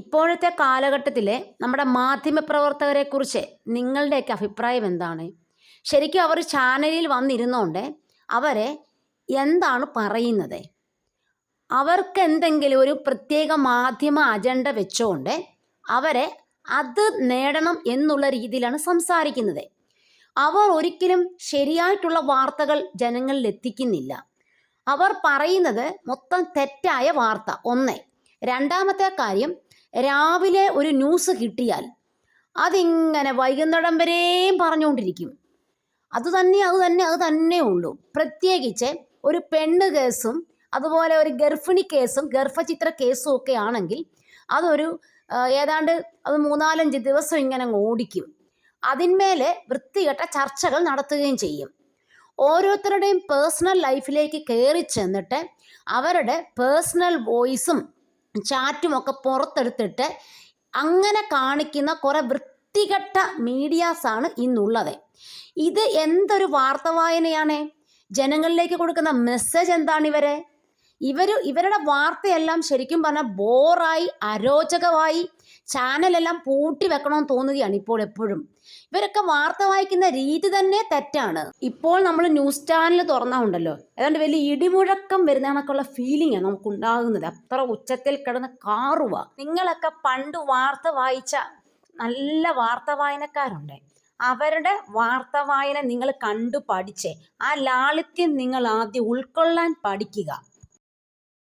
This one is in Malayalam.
ഇപ്പോഴത്തെ കാലഘട്ടത്തിലെ നമ്മുടെ മാധ്യമപ്രവർത്തകരെക്കുറിച്ച് നിങ്ങളുടെയൊക്കെ അഭിപ്രായം എന്താണ്? ശരിക്കും അവർ ചാനലിൽ വന്നിരുന്നോണ്ട് അവരെ എന്താണ് പറയുന്നത്? അവർക്ക് എന്തെങ്കിലും ഒരു പ്രത്യേക മാധ്യമ അജണ്ട വെച്ചുകൊണ്ട് അവരെ അത് നേടണം എന്നുള്ള രീതിയിലാണ് സംസാരിക്കുന്നത്. അവർ ഒരിക്കലും ശരിയായിട്ടുള്ള വാർത്തകൾ ജനങ്ങളിൽ എത്തിക്കുന്നില്ല. അവർ പറയുന്നത് മൊത്തം തെറ്റായ വാർത്ത. ഒന്ന്. രണ്ടാമത്തെ കാര്യം രാവിലെ ഒരു ന്യൂസ് കിട്ടിയാൽ അതിങ്ങനെ വൈകുന്നേരം വരെയും പറഞ്ഞുകൊണ്ടിരിക്കും. അത് തന്നെ അത് തന്നെ അത് തന്നെ ഉള്ളൂ. പ്രത്യേകിച്ച് ഒരു പെണ്ണ് കേസും അതുപോലെ ഒരു ഗർഭിണി കേസും ഗർഭചിത്ര കേസും ഒക്കെ ആണെങ്കിൽ അതൊരു ഏതാണ്ട് അത് മൂന്നാലഞ്ച് ദിവസം ഇങ്ങനെ ഓടിക്കും. അതിന്മേലെ വൃത്തികെട്ട ചർച്ചകൾ നടത്തുകയും ചെയ്യും. ഓരോരുത്തരുടെയും പേഴ്സണൽ ലൈഫിലേക്ക് കയറി ചെന്നിട്ട് അവരുടെ പേഴ്സണൽ വോയിസും ചാറ്റും ഒക്കെ പുറത്തെടുത്തിട്ട് അങ്ങനെ കാണിക്കുന്ന കുറേ വൃത്തികെട്ട മീഡിയാസാണ് ഇന്നുള്ളത്. ഇത് എന്തൊരു വാർത്ത വായനയാണ്? ജനങ്ങളിലേക്ക് കൊടുക്കുന്ന മെസ്സേജ് എന്താണ് ഇവരെ? ഇവർ ഇവരുടെ വാർത്തയെല്ലാം ശരിക്കും പറഞ്ഞാൽ ബോറായി അരോചകമായി ചാനലെല്ലാം പൂട്ടി വെക്കണമെന്ന് തോന്നുകയാണ് ഇപ്പോൾ എപ്പോഴും. ഇവരൊക്കെ വാർത്ത വായിക്കുന്ന രീതി തന്നെ തെറ്റാണ്. ഇപ്പോൾ നമ്മൾ ന്യൂസ് ചാനൽ തുറന്നാൽ ഉണ്ടല്ലോ. ഏതാണ്ട് വലിയ ഇടിമുഴക്കം വരുന്ന കണക്കുള്ള ആണ് നമുക്ക് ഉണ്ടാകുന്നത് അത്ര ഉച്ചത്തിൽ കിടന്ന് കാറുക നിങ്ങളൊക്കെ പണ്ട് വാർത്ത വായിച്ച നല്ല വാർത്ത വായനക്കാരുണ്ട്. അവരുടെ വാർത്ത വായന നിങ്ങൾ കണ്ടു പഠിച്ച്. ആ ലാളിത്യം നിങ്ങൾ ആദ്യം ഉൾക്കൊള്ളാൻ പഠിക്കുക.